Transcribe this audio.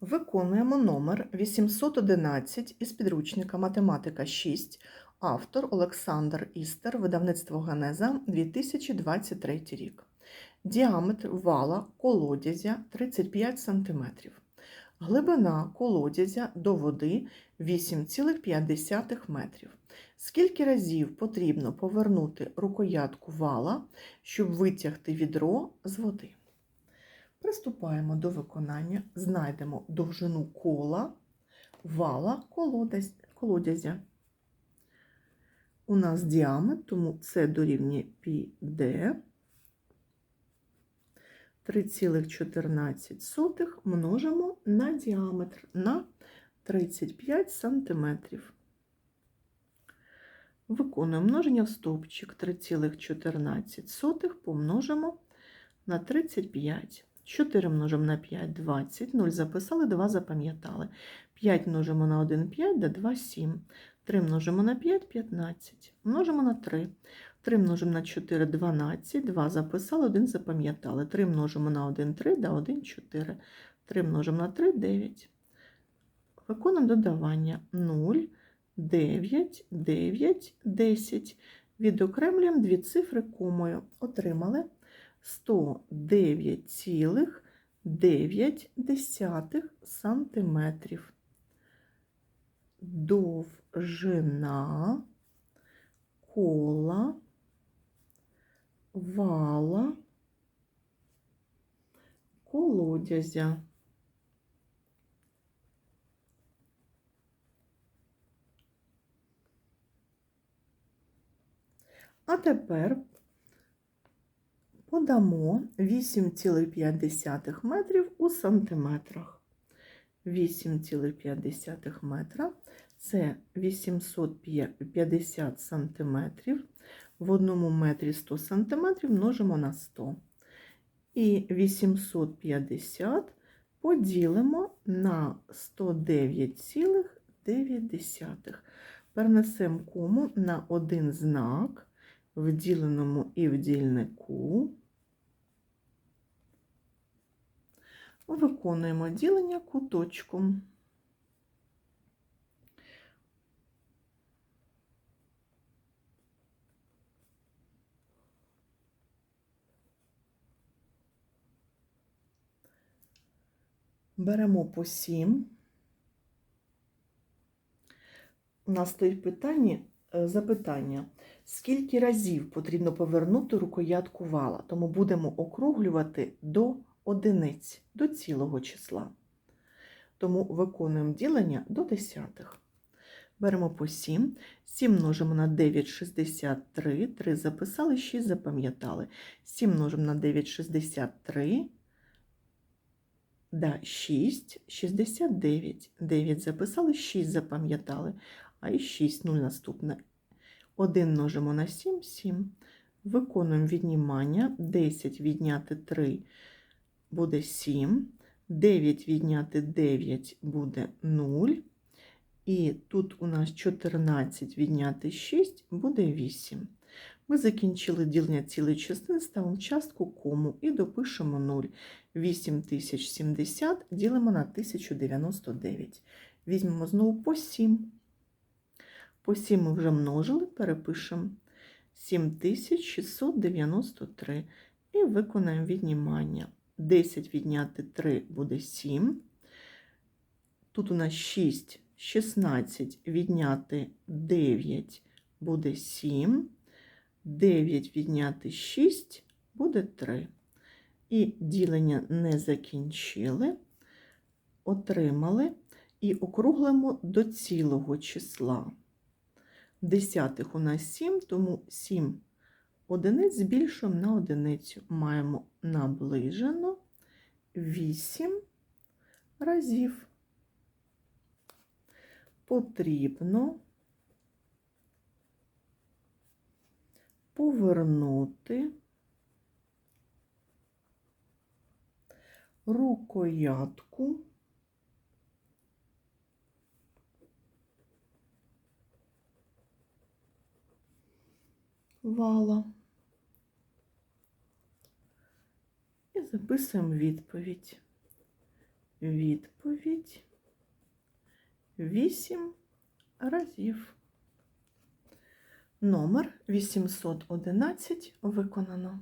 Виконуємо номер 811 із підручника Математика 6, автор Олександр Істер, видавництво Генеза 2023 рік. Діаметр вала колодязя 35 см. Глибина колодязя до води 8,5 метрів. Скільки разів потрібно повернути рукоятку вала, щоб витягти відро з води? Приступаємо до виконання, знайдемо довжину кола, вала колодязя. У нас діаметр, тому це дорівнює πd 3,14 множимо на діаметр на 35 см. Виконуємо множення в стовпчик 3,14 помножимо на 35. 4 множимо на 5 20, 0 записали, 2 запам'ятали. 5 множимо на 1 5, да 2 7. 3 множимо на 5 15. Множимо на 3. 3 множимо на 4 12, 2 записали, 1 запам'ятали. 3 множимо на 1 3, да 1 4. 3 множимо на 3 9. Виконуємо додавання 0, 9, 9, 10. Відокремлюємо дві цифри комою. Отримали 109,9 сантиметрів. Довжина кола вала колодязя. А тепер подамо 8,5 метрів у сантиметрах. 8,5 метра це 850 сантиметрів. В одному метрі 100 сантиметрів множимо на 100. І 850 поділимо на 109,9. Перенесемо кому на один знак в діленому і в дільнику. Виконуємо ділення куточком. Беремо по 7. У нас стоїть питання, е, запитання, скільки разів потрібно повернути рукоятку вала, тому будемо округлювати до одиниць, до цілого числа. Тому виконуємо ділення до десятих. Беремо по 7. 7 множимо на 9 63, 3 записали, 6 запам'ятали. 7 множимо на 9 63, да, 6, 69. 9 записали, 6 запам'ятали, а і 6, 0 наступне. 1 множимо на 7, 7. Виконуємо віднімання. 10 відняти 3 буде 7. 9 відняти 9 буде 0. І тут у нас 14 відняти 6 буде 8. Ми закінчили ділення цілої частини, ставимо частку кому і допишемо 0. 8070 ділимо на 1099. Візьмемо знову по 7. По 7 ми вже множили, перепишемо 7693 і виконаємо віднімання. 10 відняти 3 буде 7. Тут у нас 6, 16 відняти 9 буде 7. 9 відняти 6 буде 3. І ділення не закінчили, отримали і округлимо до цілого числа. Десятих у нас 7, тому 7 одиниць збільшуємо на одиницю. Маємо наближено 8 разів. Потрібно повернути рукоятку вала і записуємо відповідь. Відповідь 8 разів. Номер 811 виконано.